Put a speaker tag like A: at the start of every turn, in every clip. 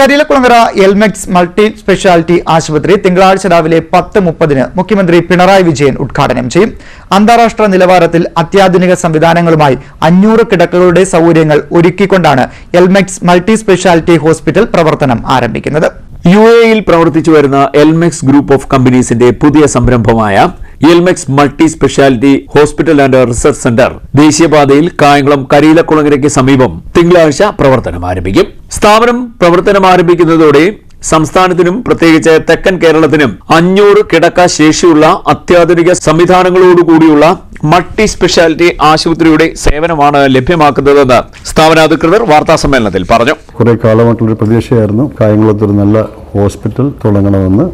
A: Kariyilakulangara Elmex multi speciality ആശുപത്രി തിങ്കളാഴ്ച രാവിലെ പത്ത് മുപ്പതിന് മുഖ്യമന്ത്രി പിണറായി വിജയൻ ഉദ്ഘാടനം ചെയ്യും. അന്താരാഷ്ട്ര നിലവാരത്തിൽ അത്യാധുനിക സംവിധാനങ്ങളുമായി അഞ്ഞൂറ് കിടക്കകളുടെ സൗകര്യങ്ങൾ ഒരുക്കിക്കൊണ്ടാണ് എൽമെക്സ് മൾട്ടി സ്പെഷ്യാലിറ്റി ഹോസ്പിറ്റൽ പ്രവർത്തനം ആരംഭിക്കുന്നത്.
B: യു എയിൽ പ്രവർത്തിച്ചു വരുന്ന എൽമെക്സ് ഗ്രൂപ്പ് ഓഫ് കമ്പനീസിന്റെ പുതിയ സംരംഭമായ Elmex multi speciality hospital and research centre ദേശീയപാതയിൽ കായംകുളം കരിയിലക്കുളങ്ങരയ്ക്ക് സമീപം തിങ്കളാഴ്ച പ്രവർത്തനം ആരംഭിക്കും. സ്ഥാപനം പ്രവർത്തനം ആരംഭിക്കുന്നതോടെ സംസ്ഥാനത്തിനും പ്രത്യേകിച്ച് തെക്കൻ കേരളത്തിനും അഞ്ഞൂറ് കിടക്ക ശേഷിയുള്ള അത്യാധുനിക സംവിധാനങ്ങളോടുകൂടിയുള്ള മൾട്ടി സ്പെഷ്യാലിറ്റി ആശുപത്രിയുടെ സേവനമാണ് ലഭ്യമാക്കുന്നതെന്ന് സ്ഥാപനാധികൃതർ വാർത്താസമ്മേളനത്തിൽ പറഞ്ഞു.
C: കുറെ കാലമായിട്ടുള്ള പ്രതീക്ഷയായിരുന്നു. കായംകുളത്ത് ഒരു നല്ല ഹോസ്പിറ്റൽ തുടങ്ങണമെന്ന്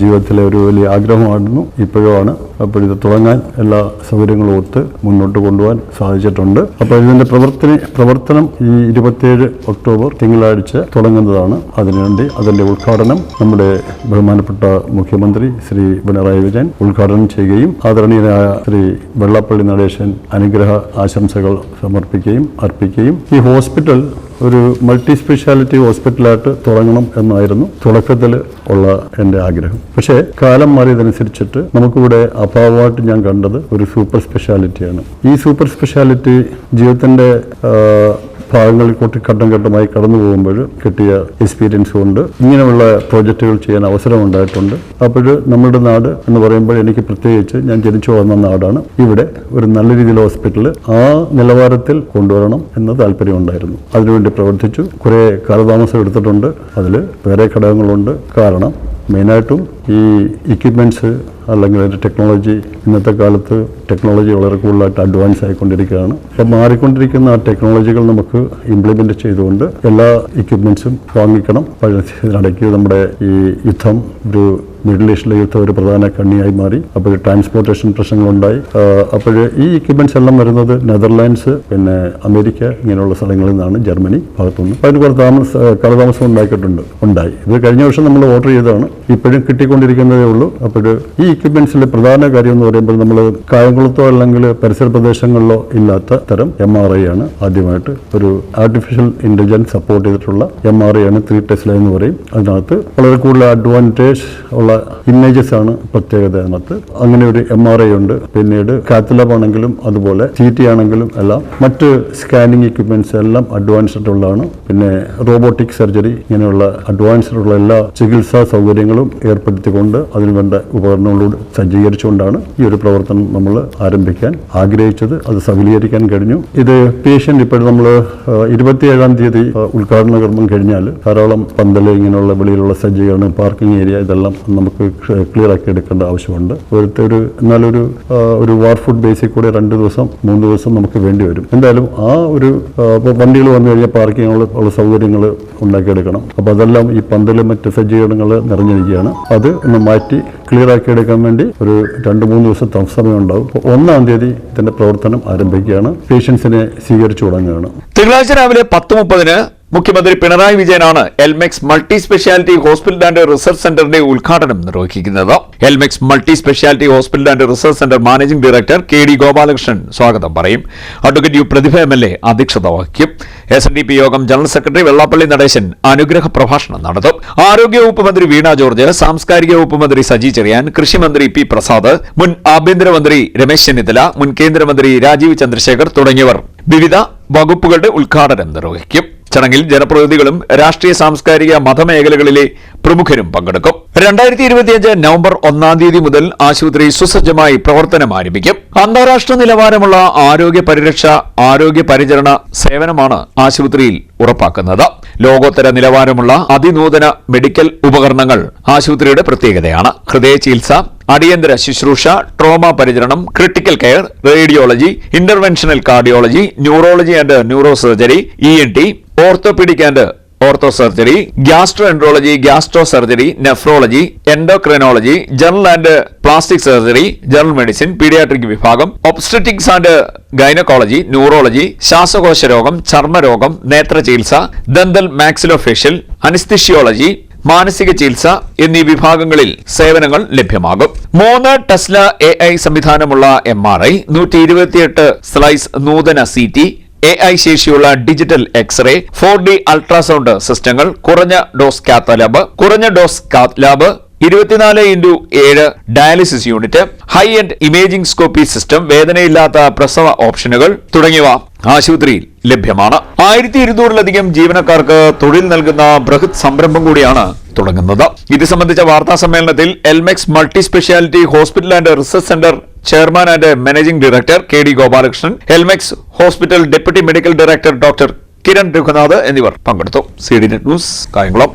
C: ജീവിതത്തിലെ ഒരു വലിയ ആഗ്രഹമായിരുന്നു. ഇപ്പോഴുമാണ് അപ്പോൾ ഇത് തുടങ്ങാൻ എല്ലാ സൗകര്യങ്ങളും ഒത്ത് മുന്നോട്ട് കൊണ്ടുപോകാൻ സാധിച്ചിട്ടുണ്ട്. അപ്പോൾ ഇതിന്റെ പ്രവർത്തന പ്രവർത്തനം ഈ ഇരുപത്തിയേഴ് ഒക്ടോബർ തിങ്കളാഴ്ച തുടങ്ങുന്നതാണ്. അതിനുവേണ്ടി അതിന്റെ ഉദ്ഘാടനം നമ്മുടെ ബഹുമാനപ്പെട്ട മുഖ്യമന്ത്രി ശ്രീ പിണറായി വിജയൻ ഉദ്ഘാടനം ചെയ്യുകയും ആദരണീയനായ ശ്രീ വെള്ളപ്പള്ളി നടേശൻ അനുഗ്രഹ ആശംസകൾ സമർപ്പിക്കുകയും അർപ്പിക്കുകയും ഈ ഹോസ്പിറ്റൽ ഒരു മൾട്ടി സ്പെഷ്യാലിറ്റി ഹോസ്പിറ്റലായിട്ട് തുടങ്ങണം എന്നായിരുന്നു തുടക്കത്തിൽ ഉള്ള എന്റെ ആഗ്രഹം. പക്ഷേ കാലം മാറിയതനുസരിച്ചിട്ട് നമുക്കിവിടെ അഭാവമായിട്ട് ഞാൻ കണ്ടത് ഒരു സൂപ്പർ സ്പെഷ്യാലിറ്റിയാണ്. ഈ സൂപ്പർ സ്പെഷ്യാലിറ്റി ജീവിതത്തിന്റെ ഭാഗങ്ങളിൽ കൂട്ടി ഘട്ടം ഘട്ടമായി കടന്നു പോകുമ്പോൾ കിട്ടിയ എക്സ്പീരിയൻസ് കൊണ്ട് ഇങ്ങനെയുള്ള പ്രോജക്റ്റുകൾ ചെയ്യാൻ അവസരമുണ്ടായിട്ടുണ്ട് അപ്പോൾ നമ്മുടെ നാട് എന്ന് പറയുമ്പോൾ എനിക്ക് പ്രത്യേകിച്ച് ഞാൻ ജനിച്ചു വളർന്ന നാടാണ്. ഇവിടെ ഒരു നല്ല രീതിയിൽ ഹോസ്പിറ്റൽ ആ നിലവാരത്തിൽ കൊണ്ടുവരണം എന്ന താല്പര്യമുണ്ടായിരുന്നു. അതിനുവേണ്ടി പ്രവർത്തിച്ചു. കുറേ കാലതാമസം എടുത്തിട്ടുണ്ട്. അതിൽ വേറെ ഘടകങ്ങളുണ്ട്. കാരണം മെയിനായിട്ടും ഈ എക്യുപ്മെന്റ്സ് അല്ലെങ്കിൽ അതിന്റെ ടെക്നോളജി ഇന്നത്തെ കാലത്ത് ടെക്നോളജി വളരെ കൂടുതലായിട്ട് അഡ്വാൻസ് ആയിക്കൊണ്ടിരിക്കുകയാണ്. അപ്പം മാറിക്കൊണ്ടിരിക്കുന്ന ആ ടെക്നോളജികൾ നമുക്ക് ഇംപ്ലിമെന്റ് ചെയ്തുകൊണ്ട് എല്ലാ എക്യുപ്മെന്റ്സും വാങ്ങിക്കണം. പഴയ ഇതിനിടയ്ക്ക് നമ്മുടെ ഈ യുദ്ധം ഒരു മിഡിൽ ഈസ്റ്റിലെ യുദ്ധം ഒരു പ്രധാന കണ്ണിയായി മാറി. അപ്പോൾ ട്രാൻസ്പോർട്ടേഷൻ പ്രശ്നങ്ങളുണ്ടായി. അപ്പോൾ ഈ എക്യുപ്മെന്റ്സ് എല്ലാം വരുന്നത് നെതർലാൻഡ്സ് പിന്നെ അമേരിക്ക ഇങ്ങനെയുള്ള സ്ഥലങ്ങളിൽ നിന്നാണ് ജർമ്മനി ഭാഗത്തുനിന്ന്. അപ്പോൾ അതിന് കുറേ താമസ കാലതാമസം ഉണ്ടാക്കിയിട്ടുണ്ട് ഉണ്ടായി. ഇത് കഴിഞ്ഞ വർഷം നമ്മൾ ഓർഡർ ചെയ്തതാണ്. ഇപ്പോഴും കിട്ടിക്കൊണ്ടിരിക്കുന്നതേ ഉള്ളൂ. അപ്പോൾ ഈ എക്യുപ്മെന്റ്സിലെ പ്രധാന കാര്യം എന്ന് പറയുമ്പോൾ നമ്മൾ കായംകുളത്തോ അല്ലെങ്കിൽ പരിസര പ്രദേശങ്ങളിലോ ഇല്ലാത്ത തരം എം ആർ ഐ ആണ് ആദ്യമായിട്ട് ഒരു ആർട്ടിഫിഷ്യൽ ഇന്റലിജൻസ് സപ്പോർട്ട് ചെയ്തിട്ടുള്ള എം ആർ ഐ ആണ് ത്രീ ടെസ്ല എന്ന് പറയും. അതിനകത്ത് വളരെ കൂടുതൽ അഡ്വാന്റേജ് ഉള്ള ഇമേജസ് ആണ് പ്രത്യേകത അതിനകത്ത്. അങ്ങനെ ഒരു എം ആർ ഐ ഉണ്ട്. പിന്നീട് കാത്തലബ് ആണെങ്കിലും അതുപോലെ സി ടി ആണെങ്കിലും എല്ലാം മറ്റ് സ്കാനിങ് എക്യുപ്മെന്റ്സ് എല്ലാം അഡ്വാൻസ്ഡ് ഉള്ളതാണ് പിന്നെ റോബോട്ടിക് സർജറി ഇങ്ങനെയുള്ള അഡ്വാൻസ്ഡ് ഉള്ള എല്ലാ ചികിത്സാ സൗകര്യങ്ങളും ഏർപ്പെടുത്തിക്കൊണ്ട് അതിന് വേണ്ട ഉപകരണങ്ങളോട് സജ്ജീകരിച്ചുകൊണ്ടാണ് ഈ ഒരു പ്രവർത്തനം നമ്മൾ ആരംഭിക്കാൻ ആഗ്രഹിച്ചത്. അത് സഫലീകരിക്കാൻ കഴിഞ്ഞു. ഇത് പേഷ്യന്റ് ഇപ്പോൾ നമ്മൾ ഇരുപത്തിയേഴാം തീയതി ഉദ്ഘാടന കർമ്മം കഴിഞ്ഞാൽ ധാരാളം പന്തൽ ഇങ്ങനെയുള്ള വെളിയിലുള്ള സജ്ജീകരണം പാർക്കിംഗ് ഏരിയ ഇതെല്ലാം നമുക്ക് ക്ലിയർ ആക്കി എടുക്കേണ്ട ആവശ്യമുണ്ട്. ഇവിടുത്തെ ഒരു എന്നാലൊരു ഒരു വാർ ഫുഡ് ബേസിൽ കൂടെ രണ്ട് ദിവസം മൂന്ന് ദിവസം നമുക്ക് വേണ്ടി വരും. എന്തായാലും ആ ഒരു വണ്ടികൾ വന്നു കഴിഞ്ഞാൽ പാർക്കിംഗ് ഉള്ള സൗകര്യങ്ങൾ ഉണ്ടാക്കിയെടുക്കണം. അപ്പോൾ അതെല്ലാം ഈ പന്തലും മറ്റ് സജ്ജീകരണങ്ങൾ നിറഞ്ഞിരിക്കുകയാണ്. അത് ഒന്ന് മാറ്റി ക്ലിയർ ആക്കി എടുക്കാൻ വേണ്ടി ഒരു രണ്ട് മൂന്ന് ദിവസം സമയം ഉണ്ടാവും ഒന്നാം തീയതി ഇതിന്റെ പ്രവർത്തനം ആരംഭിക്കുകയാണ്. പേഷ്യൻസിനെ സ്വീകരിച്ചു തുടങ്ങുകയാണ്.
B: തിങ്കളാഴ്ച രാവിലെ പത്ത് മുപ്പതിന് മുഖ്യമന്ത്രി പിണറായി വിജയനാണ് Elmex multi speciality hospital and research സെന്ററിന്റെ ഉദ്ഘാടനം നിർവഹിക്കുന്നത്. Elmex multi speciality hospital and research centre managing director K D Gopalakrishnan സ്വാഗതം പറയും. Advocate U Prathibha M L A അധ്യക്ഷത വഹിക്കും. എസ് എൻ ഡി പി യോഗം ജനറൽ സെക്രട്ടറി വെള്ളാപ്പള്ളി നടേശൻ അനുഗ്രഹ പ്രഭാഷണം നടത്തും. ആരോഗ്യവകുപ്പ് മന്ത്രി വീണ ജോർജ് സാംസ്കാരിക വകുപ്പ് മന്ത്രി സജി ചെറിയാൻ കൃഷിമന്ത്രി പി പ്രസാദ് മുൻ ആഭ്യന്തരമന്ത്രി രമേശ് ചെന്നിത്തല മുൻ കേന്ദ്രമന്ത്രി രാജീവ് ചന്ദ്രശേഖർ തുടങ്ങിയവർ വിവിധ വകുപ്പുകളുടെ ഉദ്ഘാടനം നിർവഹിക്കും. ചടങ്ങിൽ ജനപ്രതിനിധികളും രാഷ്ട്രീയ സാംസ്കാരിക മതമേഖലകളിലെ പ്രമുഖരും പങ്കെടുക്കും. രണ്ടായിരത്തി ഇരുപത്തിയഞ്ച് നവംബർ ഒന്നാം തീയതി മുതൽ ആശുപത്രി സുസജ്ജമായി പ്രവർത്തനം ആരംഭിക്കും. അന്താരാഷ്ട്ര നിലവാരമുള്ള ആരോഗ്യ പരിരക്ഷ ആരോഗ്യ പരിചരണ സേവനമാണ് ആശുപത്രിയിൽ ഉറപ്പാക്കുന്നത്. ലോകോത്തര നിലവാരമുള്ള അതിനൂതന മെഡിക്കൽ ഉപകരണങ്ങൾ ആശുപത്രിയുടെ പ്രത്യേകതയാണ്. ഹൃദയ ചികിത്സ അടിയന്തര ശുശ്രൂഷ ട്രോമ പരിചരണം critical care radiology interventional cardiology neurology and neuro surgery E N T orthopaedic and ortho surgery gastro enterology gastro surgery nephrology endocrinology general and plastic surgery general medicine paediatric വിഭാഗം obstetrics and gynaecology neurology ശ്വാസകോശ രോഗം ചർമ്മരോഗം നേത്ര ചികിത്സ dental maxillofacial അനിസ്തിഷ്യോളജി മാനസിക ചികിത്സ എന്നീ വിഭാഗങ്ങളിൽ സേവനങ്ങൾ ലഭ്യമാകും. മൂന്ന് ടെസ്ല എ ഐ സംവിധാനമുള്ള എം ആർ ഐ നൂറ്റി ഇരുപത്തിയെട്ട് സ്ലൈസ് നൂതന സി ടി എ ഐ ശേഷിയുള്ള digital X ray four D ultrasound സിസ്റ്റങ്ങൾ കുറഞ്ഞ ഡോസ് കാത്ത് ലാബ് കുറഞ്ഞ ഡോസ് കാത്ത് ലാബ് ഇരുപത്തിനാല് ഇന്റു ഏഴ് dialysis unit high end imaging scopy system വേദനയില്ലാത്ത പ്രസവ ഓപ്ഷനുകൾ തുടങ്ങിയവ ആശുപത്രിയിൽ ലഭ്യമാണ്. ആയിരത്തി ഇരുന്നൂറിലധികം ജീവനക്കാർക്ക് തൊഴിൽ നൽകുന്ന ബൃഹത് സംരംഭം കൂടിയാണ് തുടങ്ങുന്നത്. ഇത് സംബന്ധിച്ച വാർത്താ സമ്മേളനത്തിൽ Elmex multi speciality hospital and research centre chairman and managing director K D Gopalakrishnan Elmex hospital deputy medical director doctor Kiran Raghunath എന്നിവർ പങ്കെടുത്തു. C D net news Kayamkulam.